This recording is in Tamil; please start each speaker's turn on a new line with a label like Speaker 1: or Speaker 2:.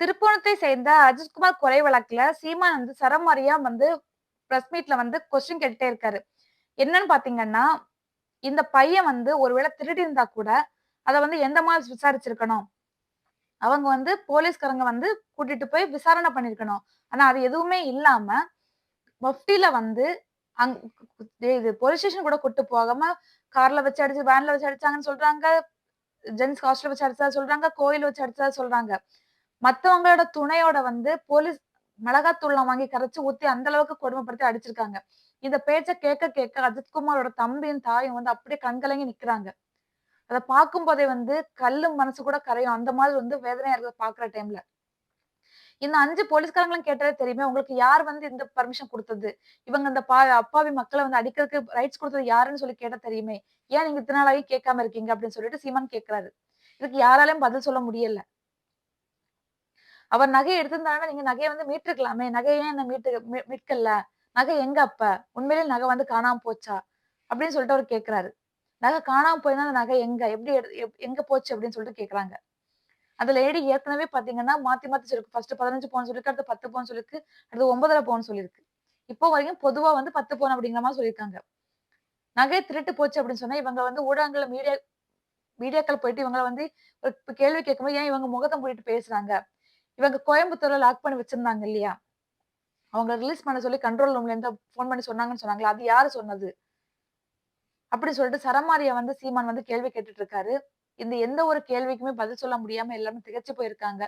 Speaker 1: திருப்போணத்தை சேர்ந்த அஜித்குமார் கொலை வழக்குல சீமான் வந்து சரமாரியா வந்து பிரஸ் மீட்ல வந்து கொஸ்டின் கேட்டுட்டே இருக்காரு. என்னன்னு பாத்தீங்கன்னா இந்த பையன் வந்து ஒருவேளை திருடி இருந்தா கூட அதை வந்து எந்த மாதிரி விசாரிச்சிருக்கணும்? அவங்க வந்து போலீஸ்காரங்க வந்து கூட்டிட்டு போய் விசாரணை பண்ணிருக்கணும். ஆனா அது எதுவுமே இல்லாம மஃப்டில வந்து அங் இது போலீஸ் ஸ்டேஷன் கூட கூட்டு போகாம கார்ல வச்சு அடிச்சு வேன்ல வச்சு அடிச்சாங்கன்னு சொல்றாங்க. ஜென்ஸ் ஹாஸ்டல் வச்சு அடிச்சா சொல்றாங்க. கோயில் வச்சு அடிச்சா சொல்றாங்க. மத்தவங்களோட துணையோட வந்து போலீஸ் மிளகாத்தூள்லாம் வாங்கி கரைச்சு ஊத்தி அந்த அளவுக்கு கொடுமைப்படுத்தி அடிச்சிருக்காங்க. இந்த பேச்ச கேட்க கேட்க அஜித்குமாரோட தம்பியும் தாயும் வந்து அப்படியே கண்கலங்கி நிக்கிறாங்க. அதை பார்க்கும் போதே வந்து கல்லும் மனசு கூட கரையும். அந்த மாதிரி வந்து வேதனையா இருக்கிறத பாக்குற டைம்ல இந்த அஞ்சு போலீஸ்காரங்களும் கேட்டதே தெரியுமே உங்களுக்கு யார் வந்து இந்த பர்மிஷன் கொடுத்தது? இவங்க இந்த பா அப்பாவி மக்களை வந்து அடிக்கிறதுக்கு ரைட்ஸ் கொடுத்தது யாருன்னு சொல்லி கேட்டா தெரியுமே. ஏன் நீங்க இத்தனை நாளாகி கேட்காம இருக்கீங்க அப்படின்னு சொல்லிட்டு சீமான் கேட்கிறாரு. இதுக்கு யாராலையும் பதில் சொல்ல முடியல. அவர் நகையை எடுத்திருந்தாங்கன்னா நீங்க நகையை வந்து மீட்டிருக்கலாமே. நகையே என்ன மீட்டு மீட்கல்ல மீட்கல? நகை எங்க அப்ப? உண்மையிலேயே நகை வந்து காணாம போச்சா? அப்படின்னு சொல்லிட்டு அவர் கேட்கிறாரு நகை காணாம போயிருந்தா அந்த நகை எங்க? எப்படி எடு- எப்- எங்க போச்சு அப்படின்னு சொல்லிட்டு கேக்குறாங்க. அந்த லேடி ஏற்கனவே பாத்தீங்கன்னா மாத்தி மாத்தி சொல்லிருக்கு. ஃபர்ஸ்ட் பதினஞ்சு பவுன் சொல்லிருக்கு அடுத்து பத்து பவுன் சொல்லிருக்கு அடுத்து ஒன்பதரை பவுன் சொல்லிருக்கு. இப்போ வரைக்கும் பொதுவா வந்து பத்து பவுன் அப்படிங்கிற மாதிரி சொல்லியிருக்காங்க. நகை திருட்டு போச்சு அப்படின்னு சொன்னா இவங்க வந்து ஊடகங்கள்ல மீடியா மீடியாக்கள் போயிட்டு இவங்கள வந்து ஒரு கேள்வி கேட்கும்போது ஏன் இவங்க முகத்தை மூடிட்டு பேசுறாங்க? இவங்க கோயம்புத்தூர்ல லாக் பண்ணி வச்சிருந்தாங்க இல்லையா? அவங்க ரிலீஸ் பண்ண சொல்லி கண்ட்ரோல் ரூம்ல இருந்து ஃபோன் பண்ணி சொன்னாங்கன்னு சொன்னாங்களா அது யாரு சொன்னது? அப்படி சொல்லிட்டு சரமாரிய வந்து சீமான் வந்து கேள்வி கேட்டுட்டு இருக்காரு. இந்த எந்த ஒரு கேள்விக்குமே பதில் சொல்ல முடியாம எல்லாமே திகைச்சு போயிருக்காங்க.